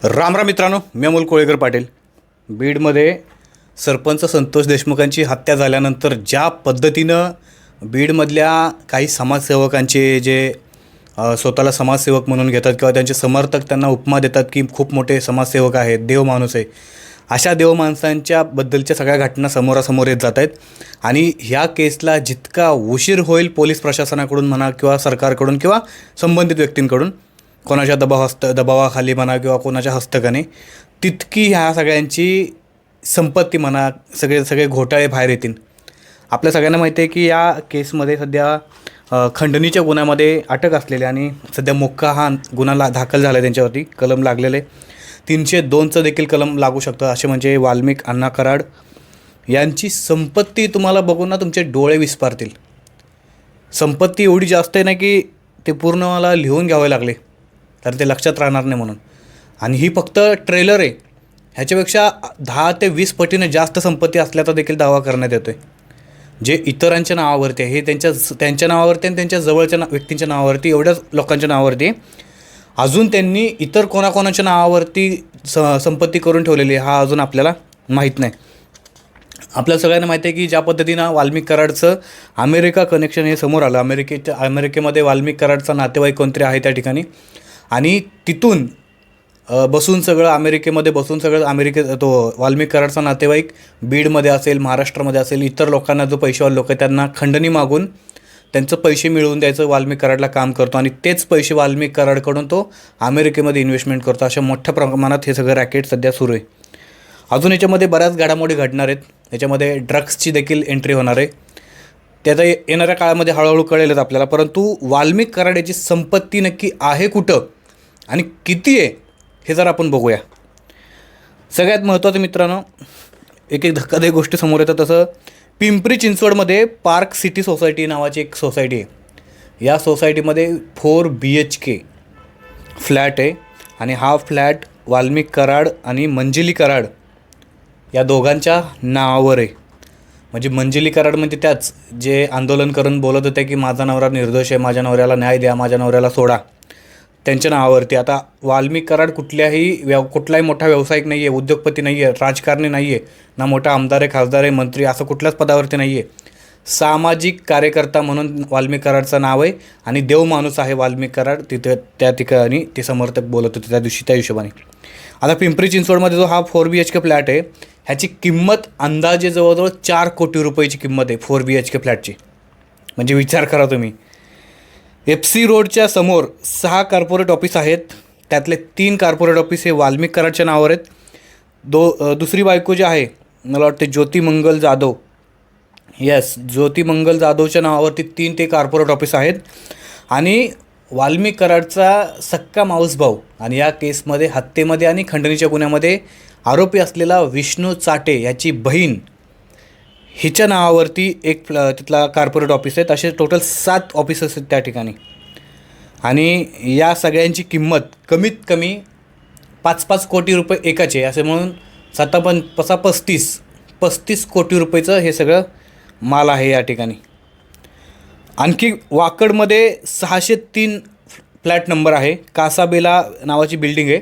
राम राम मित्रांनो मी अमोल कोळेकर पाटील. बीडमध्ये सरपंच संतोष देशमुखांची हत्या झाल्यानंतर ज्या पद्धतीनं बीडमधल्या काही समाजसेवकांचे जे स्वतःला समाजसेवक म्हणून घेतात किंवा त्यांचे समर्थक त्यांना उपमा देतात की खूप मोठे समाजसेवक आहेत देव माणूस आहे अशा देव माणसांच्या बद्दलच्या सगळ्या घटना समोरासमोर येत जात आहेत. आणि ह्या केसला जितका उशीर होईल पोलीस प्रशासनाकडून म्हणा किंवा सरकारकडून किंवा संबंधित व्यक्तींकडून कोणाच्या दबाव हस्त दबावाखाली म्हणा किंवा कोणाच्या हस्तकाने तितकी ह्या सगळ्यांची संपत्ती म्हणा सगळे सगळे घोटाळे बाहेर येतील. आपल्या सगळ्यांना माहिती आहे की या केसमध्ये सध्या खंडणीच्या गुन्ह्यामध्ये अटक असलेली आणि सध्या मुक्का हा गुन्हा ला दाखल झाला आहे त्यांच्यावरती कलम लागलेले. तीनशे दोनचं देखील कलम लागू शकतं असे म्हणजे वाल्मिक अण्णा कराड यांची संपत्ती तुम्हाला बघून ना तुमचे डोळे विस्पारतील. संपत्ती एवढी जास्त आहे ना की ते पूर्ण मला लिहून घ्यावे लागले. तर ते लक्षात राहणार नाही म्हणून. आणि ही फक्त ट्रेलर आहे. ह्याच्यापेक्षा दहा ते वीस पटीने जास्त संपत्ती असल्याचा देखील दावा करण्यात येतो आहे जे इतरांच्या नावावरती आहे हे त्यांच्या त्यांच्या नावावरती आणि त्यांच्या जवळच्या ना व्यक्तींच्या नावावरती एवढ्याच लोकांच्या नावावरती आहे. अजून त्यांनी इतर कोणाकोणाच्या नावावरती स संपत्ती करून ठेवलेली आहे हा अजून आपल्याला माहीत नाही. आपल्याला सगळ्यांना माहिती आहे की ज्या पद्धतीनं वाल्मिक कराडचं अमेरिका कनेक्शन हे समोर आलं. अमेरिकेच्या अमेरिकेमध्ये वाल्मिक कराडचा नातेवाईक कोणतरी आहे त्या ठिकाणी. आणि तिथून बसून सगळं अमेरिकेमध्ये बसून सगळं अमेरिके तो वाल्मिक कराडचा नातेवाईक बीडमध्ये असेल महाराष्ट्रामध्ये असेल इतर लोकांना जो पैसेवाले लोक त्यांना खंडणी मागून त्यांचं पैसे मिळवून द्यायचं वाल्मिक कराडला काम करतो. आणि तेच पैसे वाल्मिक कराडकडून तो अमेरिकेमध्ये इन्व्हेस्टमेंट करतो. अशा मोठ्या प्रमाणात हे सगळं रॅकेट सध्या सुरू आहे. अजून याच्यामध्ये बऱ्याच घडामोडी घडणार आहेत. याच्यामध्ये ड्रग्सची देखील एंट्री होणार आहे. त्याचा येणाऱ्या काळामध्ये हळूहळू कळेलच आपल्याला. परंतु वाल्मिक कराड याची संपत्ती नक्की आहे कुठं? आणि किती आहे हे जर आपण बघूया. सगळ्यात महत्त्वाचं मित्रांनो एक एक धक्कादायक गोष्टी समोर येतात तसं पिंपरी चिंचवडमध्ये पार्क सिटी सोसायटी नावाची एक सोसायटी आहे. या सोसायटीमध्ये four B H K flat आहे आणि हा फ्लॅट वाल्मिक कराड आणि मंजिली कराड या दोघांच्या नावावर आहे. म्हणजे मंजिली कराड म्हणजे त्याच जे आंदोलन करून बोलत होते की माझा नवरा निर्दोष आहे माझ्या नवऱ्याला न्याय द्या माझ्या नवऱ्याला सोडा. त्यांच्या नावावरती. आता वाल्मिक कराड कुठल्याही व्यव कुठलाही मोठा व्यावसायिक नाही आहे उद्योगपती नाही आहे राजकारणी नाही आहे ना मोठा आमदार आहे खासदार आहे मंत्री असं कुठल्याच पदावरती नाही आहे सामाजिक कार्यकर्ता म्हणून वाल्मिक कराडचं नाव आहे आणि देव माणूस आहे वाल्मिक कराड. तिथं त्या ठिकाणी ते समर्थक बोलत होते त्या दिवशी त्या हिशोबाने. आता पिंपरी चिंचवडमध्ये जो हा four B H K flat आहे ह्याची किंमत अंदाजे जवळजवळ चार कोटी रुपयाची किंमत आहे फोर बी एच के फ्लॅटची. म्हणजे विचार करा तुम्ही. एफ सी रोडच्या समोर सहा कार्पोरेट ऑफिस आहेत. त्यातले तीन कार्पोरेट ऑफिस हे वाल्मिक कराडच्या नावावर आहेत. दो दुसरी बायको जी आहे मला वाटते ज्योती मंगल जाधव. येस ज्योती मंगल जाधवच्या नावावरती तीन ते कार्पोरेट ऑफिस आहेत. आणि वाल्मिक कराडचा सक्का माऊस भाऊ. आणि या केसमध्ये हत्येमध्ये आणि खंडणीच्या गुन्ह्यामध्ये आरोपी असलेला विष्णू चाटे याची बहीण हिच्या नावावरती एक फ्ल- तिथला कार्पोरेट ऑफिस आहे. तसे टोटल सात ऑफिसेस आहेत त्या ठिकाणी. आणि या सगळ्यांची किंमत कमीत कमी पाच पाच कोटी रुपये एकाचे असे म्हणून साता पण पसा पस्तीस पस्तीस कोटी रुपयेचं हे सगळं माल आहे या ठिकाणी. आणखी वाकडमध्ये सहाशे तीन फ्लॅट नंबर आहे. कासाबेला नावाची बिल्डिंग आहे.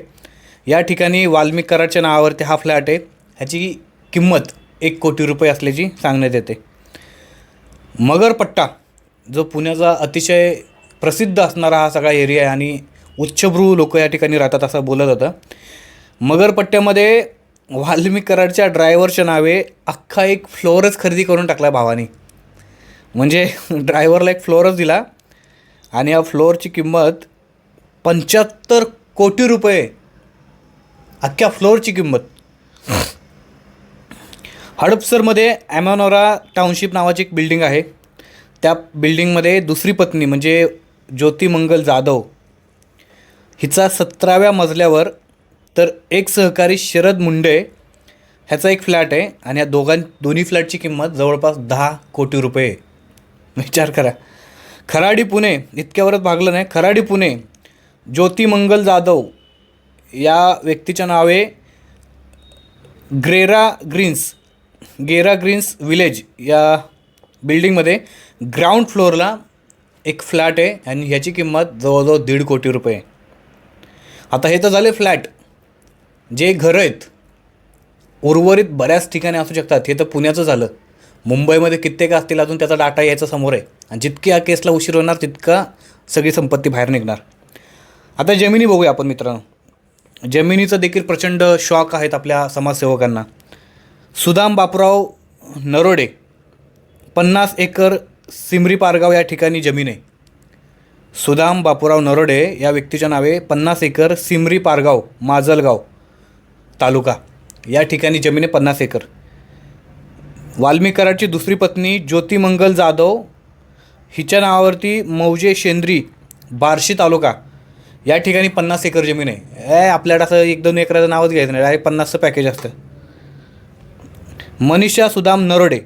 या ठिकाणी वाल्मिक कराडच्या नावावरती हा फ्लॅट आहे. ह्याची किंमत एक कोटी रुपये असल्याची सांगण्यात येते. मगरपट्टा जो पुण्याचा अतिशय प्रसिद्ध असणारा हा सगळा एरिया आहे आणि उच्चभ्रू लोक या ठिकाणी राहतात असं बोलत होतं मगरपट्ट्यामध्ये वाल्मिक कराडच्या ड्रायव्हरच्या नावे अख्खा एक फ्लोअरच खरेदी करून टाकला भावानी. म्हणजे ड्रायव्हरला एक फ्लोअरच दिला आणि या फ्लोअरची किंमत पंच्याहत्तर कोटी रुपये. अख्ख्या फ्लोअरची किंमत. हडपसरमध्ये ॲमॅनोरा टाउनशिप नावाची एक बिल्डिंग आहे. त्या बिल्डिंगमध्ये दुसरी पत्नी म्हणजे ज्योतिमंगल जाधव हिचा सतराव्या मजल्यावर तर एक सहकारी शरद मुंडे ह्याचा एक फ्लॅट आहे आणि या दोघां दोन्ही फ्लॅटची किंमत जवळपास दहा कोटी रुपये. विचार करा. खराडी पुणे इतक्यावरच भागलं नाही. खराडी पुणे ज्योतिमंगल जाधव या व्यक्तीच्या नावे Gera Greens. Gera Greens Village या बिल्डिंगमध्ये ग्राउंड फ्लोअरला एक फ्लॅट आहे आणि ह्याची किंमत जवळजवळ दीड कोटी रुपये आता हे तर झाले फ्लॅट. जे घरं आहेत उर्वरित बऱ्याच ठिकाणी असू शकतात. हे तर पुण्याचं झालं. मुंबईमध्ये कित्येक असतील अजून त्याचा डाटा यायचा समोर आहे. आणि जितकी या केसला उशीर होणार तितका सगळी संपत्ती बाहेर निघणार. आता जमिनी बघूया आपण मित्रांनो. जमिनीचं देखील प्रचंड शॉक आहेत आपल्या समाजसेवकांना. सुदाम बापराव नरोडे पन्नास एकर सिमरी पारगाव या ठिकाणी जमीन आहे. सुदाम बापूराव नरोडे या व्यक्तीच्या नावे पन्नास एकर सिमरी पारगाव माजलगाव तालुका. या ठिकाणी जमीन आहे पन्नास एकर. वाल्मिकराची दुसरी पत्नी ज्योतिमंगल जाधव हिच्या नावावरती मौजे शेंद्री बार्शी तालुका. या ठिकाणी पन्नास एकर जमीन आहे. ए आपल्याकडे असं एक दोन एकराचं नावच घ्यायचं नाही. डायरेक्ट पन्नासचं पॅकेज असतं. मनीषा सुदाम नरोडे.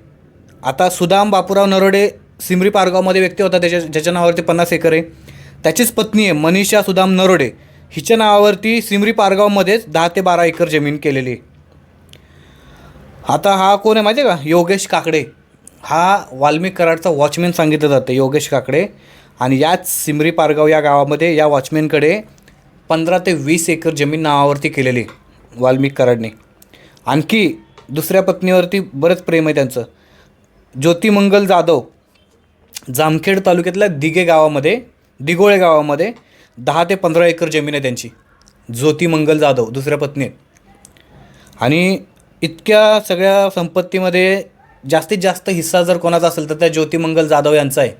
आता सुदाम बापूराव नरोडे सिमरी पारगावमध्ये व्यक्ती होता त्याच्या ज्याच्या नावावरती पन्नास एकर आहे. त्याचीच पत्नी आहे मनीषा सुदाम नरोडे. हिच्या नावावरती सिमरी पारगावमध्येच दहा ते बारा एकर जमीन केलेली आहे. आता हा कोण आहे माहिती आहे का? योगेश काकडे. हा वाल्मिक कराडचा वॉचमॅन सांगितलं जातं योगेश काकडे. आणि याच सिमरी पारगाव या गावामध्ये या वॉचमॅनकडे पंधरा ते वीस एकर जमीन नावावरती केलेली वाल्मिक कराडने. आणखी दुसऱ्या पत्नीवरती बरंच प्रेम आहे त्यांचं. ज्योतिमंगल जाधव जामखेड तालुक्यातल्या दिघे गावामध्ये दिगोळे गावामध्ये दहा ते पंधरा एकर जमीन आहे त्यांची. ज्योतिमंगल जाधव दुसऱ्या पत्नी आणि इतक्या सगळ्या संपत्तीमध्ये जास्तीत जास्त हिस्सा जर कोणाचा असेल तर त्या ज्योतिमंगल जाधव यांचा आहे.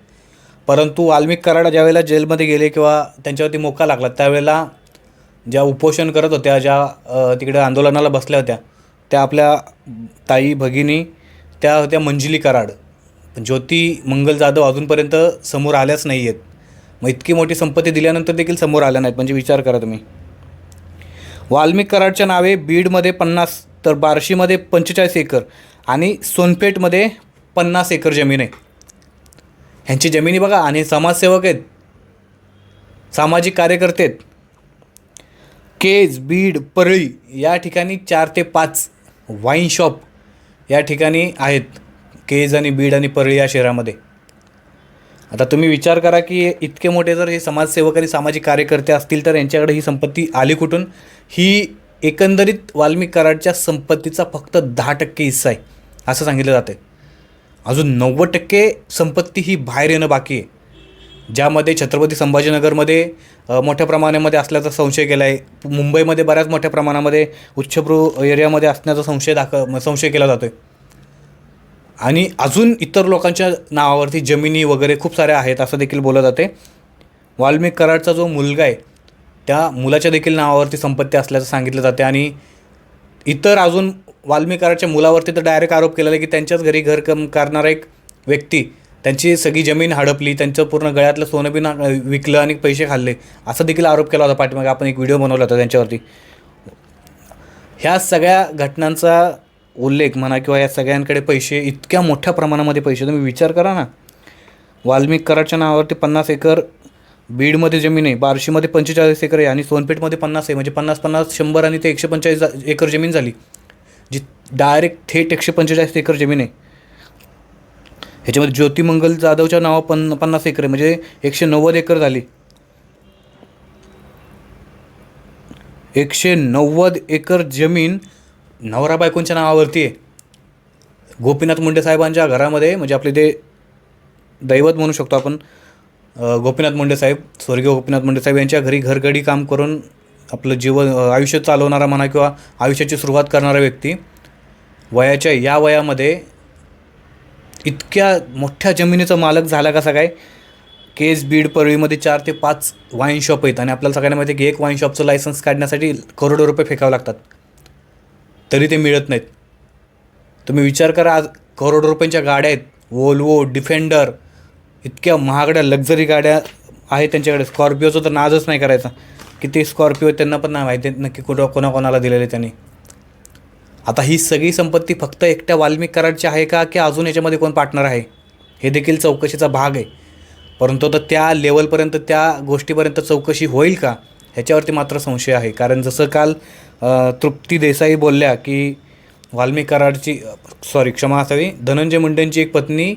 परंतु वाल्मिक कराड ज्यावेळेला जेलमध्ये गेले किंवा त्यांच्यावरती मोका लागला त्यावेळेला ज्या उपोषण करत होत्या ज्या तिकडे आंदोलनाला बसल्या होत्या त्या आपल्या ताई भगिनी त्या होत्या मंजिली कराड. ज्योती मंगल जाधव अजूनपर्यंत समोर आल्याच नाही आहेत मग इतकी मोठी संपत्ती दिल्यानंतर देखील समोर आल्या नाहीत. म्हणजे विचार करा तुम्ही. वाल्मिक कराडच्या नावे बीडमध्ये पन्नास तर बार्शीमध्ये पंचेचाळीस एकर आणि सोनपेठमध्ये पन्नास एकर जमीन आहे. ह्यांची जमिनी बघा आणि समाजसेवक आहेत. सामाजिक कार्यकर्ते आहेत. केज बीड परळी या ठिकाणी चार ते पाच वाईन शॉप या ठिकाणी आहेत केज आणि बीड आणि परळी या शहरामध्ये. आता तुम्ही विचार करा की इतके मोठे जर हे समाजसेवक आणि सामाजिक कार्यकर्ते असतील तर यांच्याकडे ही संपत्ती आली कुठून? ही एकंदरीत वाल्मिक कराडच्या संपत्तीचा फक्त दहा टक्के हिस्सा आहे असं सांगितलं जातं अजून नव्वद टक्के संपत्ती ही बाहेर येणं बाकी आहे. ज्यामध्ये छत्रपती संभाजीनगरमध्ये मोठ्या प्रमाणामध्ये असल्याचा संशय केला आहे मुंबईमध्ये बऱ्याच मोठ्या प्रमाणामध्ये उच्चभ्रू एरियामध्ये असण्याचा संशय दाख संशय केला जातो आहे आणि अजून इतर लोकांच्या नावावरती जमिनी वगैरे खूप साऱ्या आहेत असं देखील बोललं जाते वाल्मिक कराडचा जो मुलगा आहे त्या मुलाच्या देखील नावावरती संपत्ती असल्याचं सांगितलं जाते आणि इतर अजून वाल्मिक कराडच्या मुलावरती तर डायरेक्ट आरोप केलेला आहे की त्यांच्याच घरी घरकम करणारा एक व्यक्ती त्यांची सगळी जमीन हडपली त्यांचं पूर्ण गळ्यातलं सोनं बिन विकलं आणि पैसे खाल्ले. असा देखील आरोप केला होता पाठीमागे. आपण एक व्हिडिओ बनवला होता त्यांच्यावरती. ह्या सगळ्या घटनांचा उल्लेख म्हणा किंवा या सगळ्यांकडे पैसे इतक्या मोठ्या प्रमाणामध्ये पैसे तुम्ही विचार करा ना. वाल्मिक कराडच्या नावावरती पन्नास एकर बीडमध्ये जमीन आहे. बार्शीमध्ये पंचेचाळीस एकर आहे आणि सोनपेठमध्ये पन्नास आहे. म्हणजे पन्नास पन्नास शंभर आणि ते एकशे पंचेचाळीस एकर जमीन झाली. जी डायरेक्ट थेट एकशे पंचेचाळीस एकर जमीन आहे. ह्याच्यामध्ये ज्योतिमंगल जाधवच्या नावा पन पन्नास एकर म्हणजे एकशे नव्वद एकर झाली. एकशे नव्वद एकर जमीन नवरा बायकोंच्या नावावरती आहे. गोपीनाथ मुंडे साहेबांच्या घरामध्ये म्हणजे आपले ते दैवत म्हणू शकतो आपण गोपीनाथ मुंडे साहेब स्वर्गीय गोपीनाथ मुंडे साहेब यांच्या घरी घरगडी काम करून आपलं जीवन आयुष्य चालवणारा म्हणा किंवा आयुष्याची सुरुवात करणारा व्यक्ती वयाच्या या वयामध्ये इतक्या मोठ्या जमिनीचा मालक झाला कसा काय केस बीड परळीमध्ये चार ते पाच वाईन शॉप आहेत आणि आपल्याला सगळ्यांना माहिती आहे की एक वाईन शॉपचं लायसन्स काढण्यासाठी करोडो रुपये फेकावे लागतात. तरी ते मिळत नाहीत. तुम्ही विचार करा आज करोडो रुपयांच्या गाड्या आहेत. वोल्वो डिफेंडर इतक्या महागड्या लक्झरी गाड्या आहेत त्यांच्याकडे. स्कॉर्पिओचं तर नाजच नाही करायचा. किती स्कॉर्पिओ आहेत त्यांना पण नाही माहिती. आहेत नक्की कुठं कोणाकोणाला दिलेले त्यांनी. आता ही सगळी संपत्ती फक्त एकट्या वाल्मिक कराडची आहे का की अजून याच्यामध्ये कोण पार्टनर आहे? हे देखील चौकशीचा भाग आहे. परंतु आता त्या लेवलपर्यंत त्या गोष्टीपर्यंत चौकशी होईल का ह्याच्यावरती मात्र संशय आहे. कारण जसं काल तृप्ती देसाई बोलल्या की वाल्मिक कराडची सॉरी क्षमा असावी धनंजय मुंडेंची एक पत्नी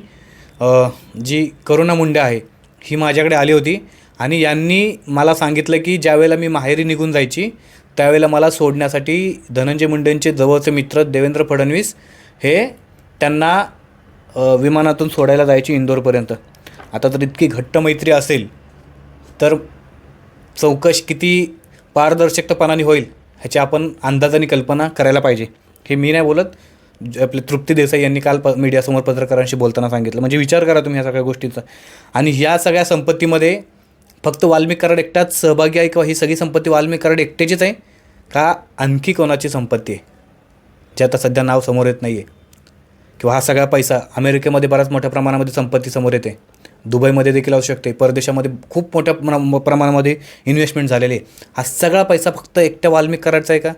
जी करुणा मुंडे आहे ही माझ्याकडे आली होती. आणि यांनी मला सांगितलं की ज्यावेळेला मी माहेरी निघून जायची त्यावेळेला मला सोडण्यासाठी धनंजय मुंडेंचे जवळचे मित्र देवेंद्र फडणवीस हे त्यांना विमानातून सोडायला जायची इंदोरपर्यंत. आता तर इतकी घट्ट मैत्री असेल तर चौकश किती पारदर्शकपणाने होईल ह्याची आपण अंदाजाने कल्पना करायला पाहिजे. हे मी नाही बोलत. आपले तृप्ती देसाई यांनी काल प मीडियासमोर पत्रकारांशी बोलताना सांगितलं. म्हणजे विचार करा तुम्ही ह्या सगळ्या गोष्टींचा. आणि ह्या सगळ्या संपत्तीमध्ये फक्त वाल्मिक कराड एकटाच सहभागी आहे किंवा ही सगळी संपत्ती वाल्मिक कराड एकट्याचीच आहे? का आणखी कोणाची संपत्ती आहे? जे आता सध्या नाव समोर येत नाही आहे किंवा हा सगळा पैसा अमेरिकेमध्ये बऱ्याच मोठ्या प्रमाणामध्ये संपत्ती समोर येते. दुबईमध्ये देखील असू शकते. परदेशामध्ये खूप मोठ्या प्रमाणामध्ये इन्व्हेस्टमेंट झालेली आहे. हा सगळा पैसा फक्त एकट्या वाल्मिक करायचा आहे का?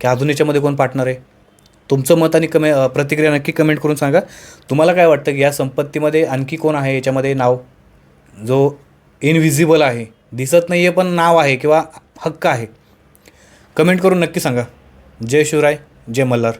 की अजून याच्यामध्ये कोण पार्टनर आहे? तुमचं मत आणि कमे प्रतिक्रिया नक्की कमेंट करून सांगा. तुम्हाला काय वाटतं की या संपत्तीमध्ये आणखी कोण आहे? याच्यामध्ये नाव? जो इनविजिबल आहे. दिसत नाही आहे पण नाव आहे किंवा हक्क आहे. कमेंट करून नक्की सांगा. जय शिवराय जय मल्हार.